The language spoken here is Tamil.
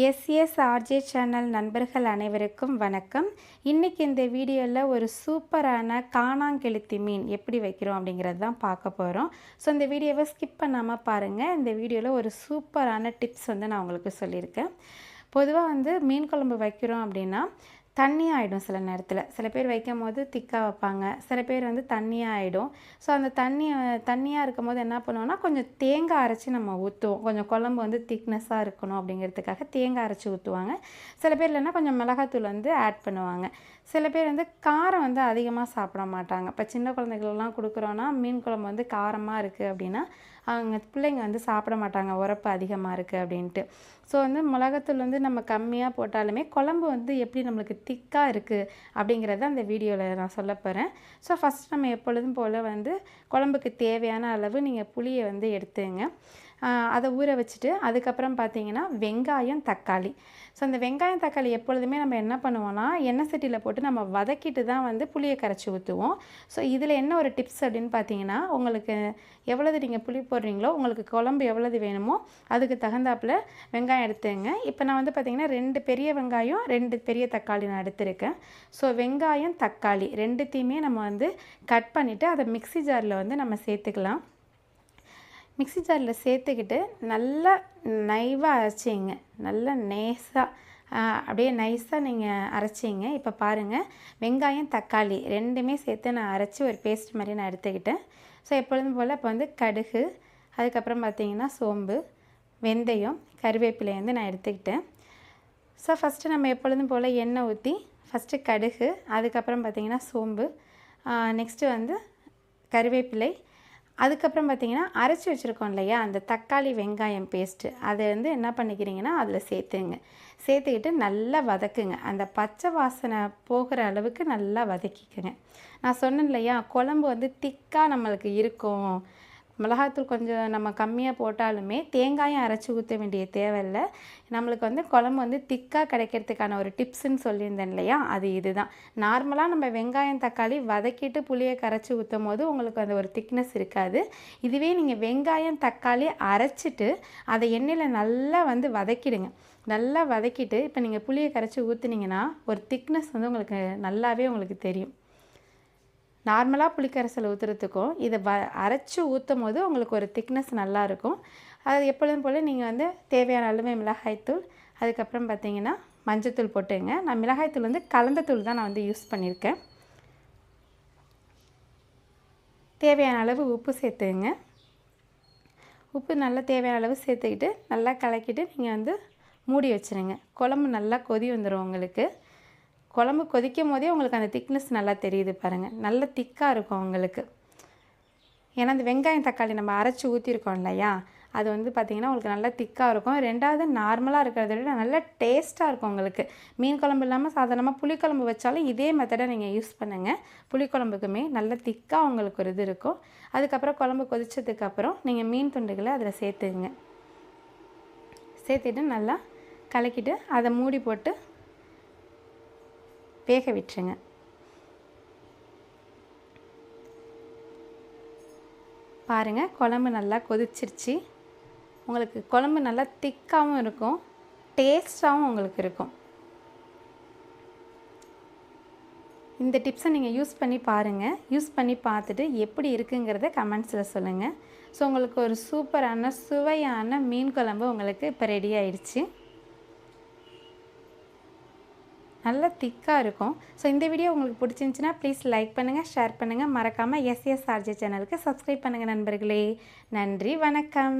எஸ்எஸ் ஆர்ஜே சேனல் நண்பர்கள் அனைவருக்கும் வணக்கம். இன்றைக்கி இந்த வீடியோவில் ஒரு சூப்பரான காணாங்கெளுத்தி மீன் எப்படி வைக்கிறோம் அப்படிங்கிறது தான் பார்க்க போகிறோம் ஸோ இந்த வீடியோவை ஸ்கிப் பண்ணாமல் பாருங்கள் இந்த வீடியோவில் ஒரு சூப்பரான டிப்ஸ் வந்து நான் உங்களுக்கு சொல்லியிருக்கேன். பொதுவாக வந்து மீன் குழம்பு வைக்கிறோம் அப்படின்னா தண்ணி ஆகிடும் சில நேரத்தில். சில பேர் வைக்கும் போது திக்காக வைப்பாங்க. சில பேர் வந்து தண்ணியாக ஆகிடும் ஸோ அந்த தண்ணி தண்ணியாக இருக்கும் போது என்ன பண்ணுவோம்னா கொஞ்சம் தேங்காய் அரைச்சி நம்ம ஊற்றுவோம் கொஞ்சம் குழம்பு வந்து திக்னஸாக இருக்கணும் அப்படிங்கிறதுக்காக தேங்காய் அரைச்சி ஊற்றுவாங்க சில பேர் இல்லைன்னா கொஞ்சம் மிளகாத்தூள் வந்து ஆட் பண்ணுவாங்க. சில பேர் வந்து காரம் வந்து அதிகமாக சாப்பிட மாட்டாங்க. இப்போ சின்ன குழந்தைகளெல்லாம் கொடுக்குறோன்னா மீன் குழம்பு வந்து காரமாக இருக்குது அப்படின்னா அவங்க பிள்ளைங்க வந்து சாப்பிட மாட்டாங்க. உரப்பு அதிகமாக இருக்குது அப்படின்ட்டு. ஸோ வந்து மிளகாத்தூள் வந்து நம்ம கம்மியாக போட்டாலுமே குழம்பு வந்து எப்படி நம்மளுக்கு திக்காக இருக்குது அப்படிங்கிறத அந்த வீடியோவில் நான் சொல்ல போகிறேன் ஸோ ஃபஸ்ட் நம்ம எப்பொழுதும் போல் வந்து குழம்புக்கு தேவையான அளவு நீங்கள் புளியை வந்து எடுத்துங்க. அதை ஊற வச்சுட்டு அதுக்கப்புறம் பார்த்தீங்கன்னா வெங்காயம் தக்காளி. ஸோ அந்த வெங்காயம் தக்காளி எப்பொழுதுமே நம்ம என்ன பண்ணுவோம்னா எண்ணெய் சட்டியில் போட்டு நம்ம வதக்கிட்டு தான் வந்து புளியை கரைச்சி ஊற்றுவோம் ஸோ இதில் என்ன ஒரு டிப்ஸ் அப்படின்னு பார்த்தீங்கன்னா உங்களுக்கு எவ்வளவு நீங்கள் புளி போடுறீங்களோ உங்களுக்கு குழம்பு எவ்வளவு வேணுமோ அதுக்கு தகுந்தாப்பில் வெங்காயம் எடுத்துங்க. இப்போ நான் வந்து பார்த்திங்கன்னா ரெண்டு பெரிய வெங்காயம் ரெண்டு பெரிய தக்காளி நான் எடுத்திருக்கேன். ஸோ வெங்காயம் தக்காளி ரெண்டுத்தையுமே நம்ம வந்து கட் பண்ணிவிட்டு அதை மிக்சி ஜாரில் வந்து நம்ம சேர்த்துக்கலாம். மிக்சி ஜாரில் சேர்த்துக்கிட்டு நல்லா நைவாக அரைச்சிங்க. நல்லா நேஸாக அப்படியே நைஸாக நீங்கள் அரைச்சிங்க. இப்போ பாருங்கள் வெங்காயம் தக்காளி ரெண்டுமே சேர்த்து நான் அரைச்சி ஒரு பேஸ்ட் மாதிரி நான் எடுத்துக்கிட்டேன். ஸோ எப்பொழுதும் போல் இப்போ வந்து கடுகு அதுக்கப்புறம் பார்த்திங்கன்னா சோம்பு வெந்தயம் கருவேப்பிலை வந்து நான் எடுத்துக்கிட்டேன். ஸோ ஃபஸ்ட்டு நம்ம எப்பொழுதும் போல் எண்ணெய் ஊற்றி ஃபஸ்ட்டு கடுகு அதுக்கப்புறம் பார்த்திங்கன்னா சோம்பு நெக்ஸ்ட்டு வந்து கருவேப்பிலை அதுக்கப்புறம் பார்த்திங்கன்னா அரைச்சி வச்சுருக்கோம் இல்லையா அந்த தக்காளி வெங்காயம் பேஸ்ட்டு அதை வந்து என்ன பண்ணிக்கிறீங்கன்னா அதில் சேர்த்துங்க. சேர்த்துக்கிட்டு நல்லா வதக்குங்க. அந்த பச்சை வாசனை போகிற அளவுக்கு நல்லா வதக்கிக்கங்க. நான் சொன்னேன் இல்லையா குழம்பு வந்து திக்காக நம்மளுக்கு இருக்கும். மிளகாத்தூள் கொஞ்சம் நம்ம கம்மியாக போட்டாலுமே தேங்காயும் அரைச்சி ஊற்ற வேண்டிய தேவையில்லை. நம்மளுக்கு வந்து குழம்பு வந்து திக்காக கிடைக்கிறதுக்கான ஒரு டிப்ஸுன்னு சொல்லியிருந்தேன் இல்லையா? அது இதுதான். நார்மலாக நம்ம வெங்காயம் தக்காளி வதக்கிட்டு புளியை கரைச்சி ஊற்றும் போது உங்களுக்கு அந்த ஒரு திக்னஸ் இருக்காது. இதுவே நீங்கள் வெங்காயம் தக்காளி அரைச்சிட்டு அதை எண்ணெயில் நல்லா வந்து வதக்கிடுங்க. நல்லா வதக்கிட்டு இப்போ நீங்கள் புளியை கரைச்சி ஊற்றுனீங்கன்னா ஒரு திக்னஸ் வந்து உங்களுக்கு நல்லாவே உங்களுக்கு தெரியும். நார்மலாக புளிக்கரைசல் ஊற்றுறதுக்கும் இதை வ அரைச்சி ஊற்றும் போது உங்களுக்கு ஒரு திக்னஸ் நல்லாயிருக்கும் அது எப்பொழுதும் போல் நீங்கள் வந்து தேவையான அளவு மிளகாய்த்தூள் அதுக்கப்புறம் பார்த்தீங்கன்னா மஞ்சத்தூள் போட்டுங்க. நான் மிளகாய்த்தூள் வந்து கலந்த தூள் தான் நான் வந்து யூஸ் பண்ணியிருக்கேன் தேவையான அளவு உப்பு சேர்த்துங்க. உப்பு நல்லா தேவையான அளவு சேர்த்துக்கிட்டு நல்லா கலக்கிட்டு நீங்கள் வந்து மூடி வச்சுருங்க. குழம்பு நல்லா கொதி வந்துடும் உங்களுக்கு. குழம்பு கொதிக்கும் போதே உங்களுக்கு அந்த திக்னஸ் நல்லா தெரியுது பாருங்கள் நல்ல திக்காக இருக்கும் உங்களுக்கு. ஏன்னா அந்த வெங்காயம் தக்காளி நம்ம அரைச்சி ஊற்றிருக்கோம் இல்லையா? அது வந்து பார்த்திங்கன்னா உங்களுக்கு நல்லா திக்காக இருக்கும். ரெண்டாவது நார்மலாக இருக்கிறத விட நல்ல டேஸ்ட்டாக இருக்கும் உங்களுக்கு. மீன் குழம்பு இல்லாமல் சாதாரணமாக புளிக்குழம்பு வச்சாலும் இதே மெத்தடை நீங்கள் யூஸ் பண்ணுங்கள் புளிக்குழம்புக்குமே நல்ல திக்காக உங்களுக்கு ஒரு இது இருக்கும். அதுக்கப்புறம் குழம்பு கொதிச்சதுக்கப்புறம் நீங்கள் மீன் துண்டுகளை அதில் சேர்த்துங்க சேர்த்துட்டு நல்லா கலக்கிட்டு அதை மூடி போட்டு வேக விட்டுருங்க. பாருங்கள் குழம்பு நல்லா கொதிச்சிருச்சு. உங்களுக்கு குழம்பு நல்லா திக்காகவும் இருக்கும் டேஸ்ட்டாகவும் உங்களுக்கு இருக்கும். இந்த டிப்ஸை நீங்கள் யூஸ் பண்ணி பாருங்கள் யூஸ் பண்ணி பார்த்துட்டு எப்படி இருக்குங்கிறத கமெண்ட்ஸில் சொல்லுங்கள் ஸோ உங்களுக்கு ஒரு சூப்பரான சுவையான மீன் குழம்பு உங்களுக்கு இப்போ ரெடி ஆயிடுச்சு. நல்லா திக்காக இருக்கும். ஸோ இந்த வீடியோ உங்களுக்கு பிடிச்சிருந்துச்சின்னா ப்ளீஸ் லைக் பண்ணுங்கள் ஷேர் பண்ணுங்கள் மறக்காமல் எஸ்எஸ் ஆர்ஜே சேனலுக்கு சப்ஸ்கிரைப் பண்ணுங்கள் நண்பர்களே. நன்றி வணக்கம்.